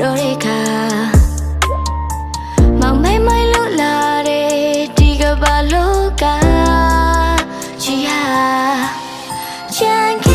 တို့ရေခါမောင်မိုင်မိုင်လို့လာတယ်ဒီကဘာလို့ကချီဟာချန်